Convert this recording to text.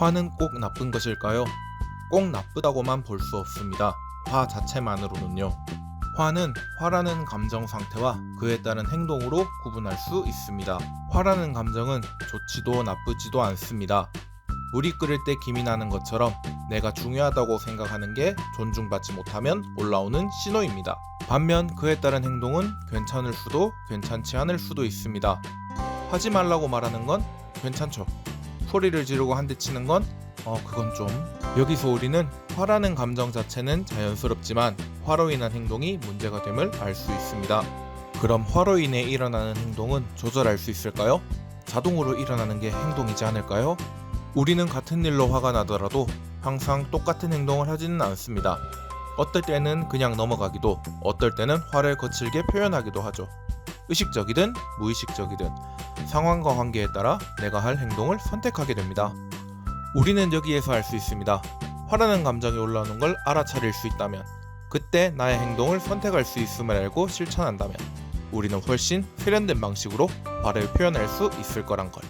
화는 꼭 나쁜 것일까요? 꼭 나쁘다고만 볼 수 없습니다. 화 자체만으로는요. 화는 화라는 감정 상태와 그에 따른 행동으로 구분할 수 있습니다. 화라는 감정은 좋지도 나쁘지도 않습니다. 물이 끓을 때 김이 나는 것처럼 내가 중요하다고 생각하는 게 존중받지 못하면 올라오는 신호입니다. 반면 그에 따른 행동은 괜찮을 수도 괜찮지 않을 수도 있습니다. 하지 말라고 말하는 건 괜찮죠. 소리를 지르고 한 대 치는 건 어, 그건 좀. 여기서 우리는 화라는 감정 자체는 자연스럽지만 화로 인한 행동이 문제가 됨을 알 수 있습니다. 그럼 화로 인해 일어나는 행동은 조절할 수 있을까요? 자동으로 일어나는 게 행동이지 않을까요? 우리는 같은 일로 화가 나더라도 항상 똑같은 행동을 하지는 않습니다. 어떨 때는 그냥 넘어가기도, 어떨 때는 화를 거칠게 표현하기도 하죠. 의식적이든 무의식적이든 상황과 관계에 따라 내가 할 행동을 선택하게 됩니다. 우리는 여기에서 알 수 있습니다. 화라는 감정이 올라오는 걸 알아차릴 수 있다면, 그때 나의 행동을 선택할 수 있음을 알고 실천한다면, 우리는 훨씬 세련된 방식으로 화를 표현할 수 있을 거란 걸.